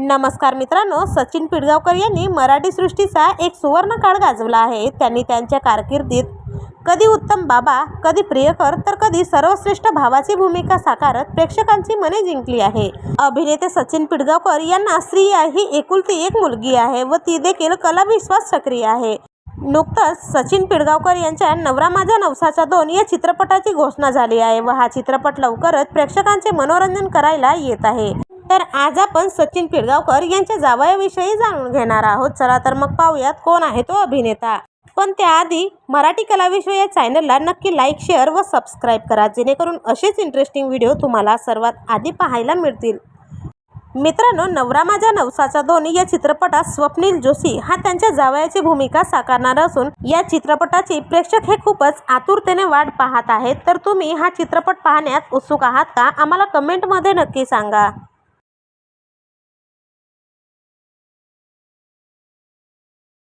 नमस्कार मित्रांनो सचिन पिळगावकर यांनी मराठी सृष्टीचा एक सुवर्ण काळ गाजवला आहे. त्यांनी त्यांच्या कारकिर्दीत कधी उत्तम बाबा कधी प्रियकर तर कधी सर्वश्रेष्ठ भावाची भूमिका साकारत प्रेक्षकांची मने जिंकली आहे. अभिनेते सचिन पिळगावकर यांना स्त्रिया ही एकुलती एक मुलगी आहे व ती देखील कलाविश्वास सक्रिय आहे. नुकतंच सचिन पिळगावकर यांच्या नवरा माझ्या नवसाचा दोन या चित्रपटाची घोषणा झाली आहे व हा चित्रपट लवकरच प्रेक्षकांचे मनोरंजन करायला येत आहे. तर आज आपण सचिन पिळगावकर यांच्या जावयाविषयी जाणून घेणार आहोत. चला तर मग पाहूयात कोण आहे तो अभिनेता. पण त्याआधी मराठी कलाविश्व या चॅनलला नक्की लाईक शेअर व सबस्क्राईब करा जेणेकरून असेच इंटरेस्टिंग व्हिडिओ तुम्हाला सर्वात आधी पाहायला मिळतील. मित्रांनो नवरा माझ्या नवसाचा धोनी या चित्रपटात स्वप्नील जोशी हा त्यांच्या जावयाची भूमिका साकारणार असून या चित्रपटाची प्रेक्षक हे खूपच आतुरतेने वाट पाहत आहेत. तर तुम्ही हा चित्रपट पाहण्यात उत्सुक आहात का? आम्हाला कमेंटमध्ये नक्की सांगा.